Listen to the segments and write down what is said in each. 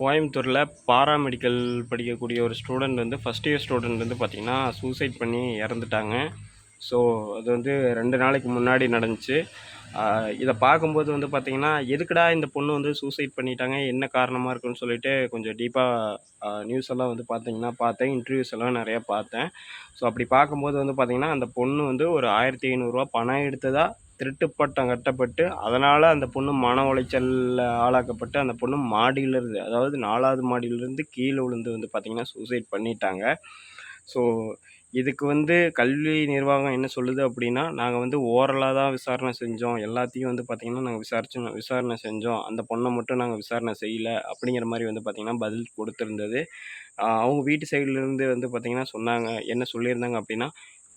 கோயம்புத்தூரில் பாராமெடிக்கல் படிக்கக்கூடிய ஒரு ஸ்டூடெண்ட் வந்து ஃபஸ்ட் இயர் ஸ்டூடெண்ட் வந்து பார்த்திங்கன்னா சூசைட் பண்ணி இறந்துட்டாங்க. ஸோ அது வந்து ரெண்டு நாளைக்கு முன்னாடி நடந்துச்சு. இதை பார்க்கும்போது வந்து பார்த்திங்கன்னா எதுக்குடா இந்த பொண்ணு வந்து சூசைட் பண்ணிட்டாங்க? என்ன காரணமாக இருக்குன்னு சொல்லிட்டு கொஞ்சம் டீப்பாக நியூஸ் எல்லாம் வந்து பார்த்திங்கன்னா பார்த்தேன். இன்டர்வியூஸ் எல்லாம் நிறையா பார்த்தேன். ஸோ அப்படி பார்க்கும்போது வந்து பார்த்திங்கன்னா அந்த பொண்ணு வந்து ஒரு ஆயிரத்தி ஐநூறுரூவா பணம் எடுத்ததாக திருட்டுப்பட்டம் கட்டப்பட்டு அதனால் அந்த பொண்ணு மன உளைச்சலில் ஆளாக்கப்பட்டு அந்த பொண்ணு மாடியிலிருந்து அதாவது நாலாவது மாடியிலிருந்து கீழே விழுந்து வந்து பார்த்திங்கன்னா சூசைட் பண்ணிட்டாங்க. ஸோ இதுக்கு வந்து கல்வி நிர்வாகம் என்ன சொல்லுது அப்படின்னா நாங்கள் வந்து ஓரலாக தான் விசாரணை செஞ்சோம். எல்லாத்தையும் வந்து பார்த்திங்கன்னா நாங்கள் விசாரிச்சு விசாரணை செஞ்சோம். அந்த பொண்ணை மட்டும் நாங்கள் விசாரணை செய்யலை அப்படிங்கிற மாதிரி வந்து பார்த்திங்கன்னா பதில் கொடுத்துருந்தது. அவங்க வீட்டு சைட்லேருந்து வந்து பார்த்திங்கன்னா சொன்னாங்க. என்ன சொல்லியிருந்தாங்க அப்படின்னா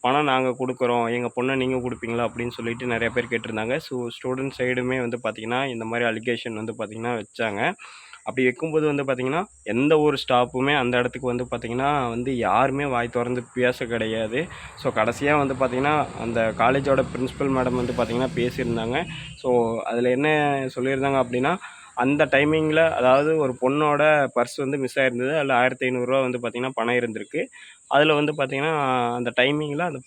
பணம் நாங்கள் கொடுக்குறோம் எங்கள் பொண்ணை நீங்கள் கொடுப்பீங்களா அப்படின்னு சொல்லிட்டு நிறைய பேர் கேட்டிருந்தாங்க. ஸோ ஸ்டூடெண்ட் சைடுமே வந்து பார்த்திங்கன்னா இந்த மாதிரி அலிகேஷன் வந்து பார்த்திங்கன்னா வச்சாங்க. அப்படி வைக்கும்போது வந்து பார்த்திங்கன்னா எந்த ஒரு ஸ்டாப்புமே அந்த இடத்துக்கு வந்து பார்த்திங்கன்னா வந்து யாருமே வாய் திறந்து பேச கிடையாது. ஸோ கடைசியாக வந்து பார்த்திங்கன்னா அந்த காலேஜோட பிரின்சிபல் மேடம் வந்து பார்த்திங்கன்னா பேசியிருந்தாங்க. ஸோ அதில் என்ன சொல்லியிருந்தாங்க அப்படின்னா அந்த டைமிங்கில் அதாவது ஒரு பொண்ணோட பர்ஸ் வந்து மிஸ் ஆயிருந்தது. அதில் ஆயிரத்தி ஐநூறுரூவா வந்து பார்த்திங்கன்னா பணம் இருந்திருக்கு. அதில் வந்து பார்த்திங்கன்னா அந்த டைமிங்கில் அந்த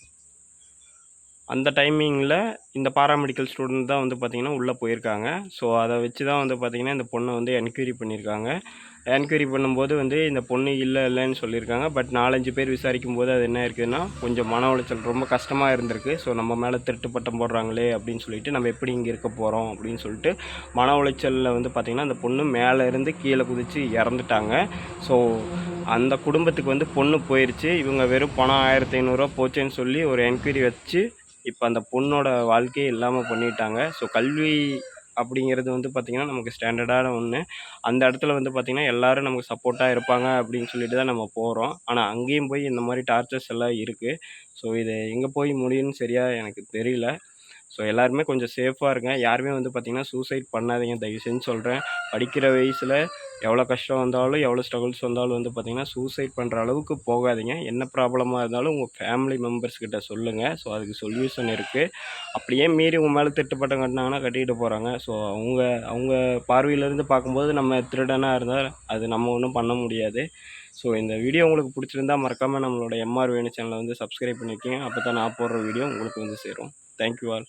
அந்த டைமிங்கில் இந்த பாராமெடிக்கல் ஸ்டூடெண்ட் தான் வந்து பார்த்திங்கன்னா உள்ளே போயிருக்காங்க. ஸோ அதை வச்சு தான் வந்து பார்த்திங்கன்னா இந்த பொண்ணை வந்து என்கொயரி பண்ணியிருக்காங்க என்கொயரி பண்ணும்போது வந்து இந்த பொண்ணு இல்லை இல்லைன்னு சொல்லியிருக்காங்க பட் நாலஞ்சு பேர் விசாரிக்கும் போது அது என்ன இருக்குதுன்னா கொஞ்சம் மன உளைச்சல் ரொம்ப கஷ்டமாக இருந்திருக்கு. ஸோ நம்ம மேலே திருட்டு பட்டம் போடுறாங்களே அப்படின்னு சொல்லிட்டு நம்ம எப்படி இங்கே இருக்க போகிறோம் அப்படின்னு சொல்லிட்டு மன உளைச்சலில் வந்து பார்த்திங்கன்னா அந்த பொண்ணு மேலே இருந்து கீழே குதித்து இறந்துட்டாங்க. ஸோ அந்த குடும்பத்துக்கு வந்து பொண்ணு போயிருச்சு. இவங்க வெறும் பணம் ஆயிரத்தி ஐநூறுரூவா போச்சேன்னு சொல்லி ஒரு என்கொயரி வச்சு இப்போ அந்த பொண்ணோட வாழ்க்கையே இல்லாமல் பண்ணிட்டாங்க. ஸோ கல்வி அப்படிங்கிறது வந்து பார்த்திங்கன்னா நமக்கு ஸ்டாண்டர்டான ஒன்று அந்த இடத்துல வந்து பார்த்திங்கன்னா எல்லாரும் நமக்கு சப்போர்ட்டாக இருப்பாங்க அப்படின்னு சொல்லிட்டு தான் நம்ம போகிறோம் ஆனால் அங்கேயும் போய் இந்த மாதிரி டார்ச்சர்ஸ் எல்லாம் இருக்குது ஸோ இது எங்கே போய் முடியும்னு சரியாக எனக்கு தெரியல. ஸோ எல்லாருமே கொஞ்சம் சேஃபாக இருங்க. யாருமே வந்து பார்த்திங்கன்னா சூசைட் பண்ணாதீங்க. தயவு செஞ்சு சொல்கிறேன் படிக்கிற வயசில் எவ்வளோ கஷ்டம் வந்தாலும் எவ்வளோ ஸ்ட்ரகிள்ஸ் வந்தாலும் வந்து பார்த்திங்கன்னா சூசைட் பண்ணுற அளவுக்கு போகாதீங்க. என்ன ப்ராப்ளமாக இருந்தாலும் உங்கள் ஃபேமிலி மெம்பர்ஸ் கிட்ட சொல்லுங்கள் ஸோ அதுக்கு சொல்யூஷன் இருக்குது அப்படியே மீறி உங்கள் மேலே திட்டுப்பட்டம் கட்டினாங்கன்னா கட்டிக்கிட்டு போகிறாங்க ஸோ அவங்க அவங்க பார்வையிலேருந்து பார்க்கும்போது நம்ம திருடனாக இருந்தால் அது நம்ம ஒன்றும் பண்ண முடியாது. ஸோ இந்த வீடியோ உங்களுக்கு பிடிச்சிருந்தா மறக்காமல் நம்மளோட எம்ஆர் வேணு சேனலை வந்து சப்ஸ்கிரைப் பண்ணிக்கோங்க. அப்போ தான் நான் போடுற வீடியோ உங்களுக்கு வந்து சேரும். Thank you all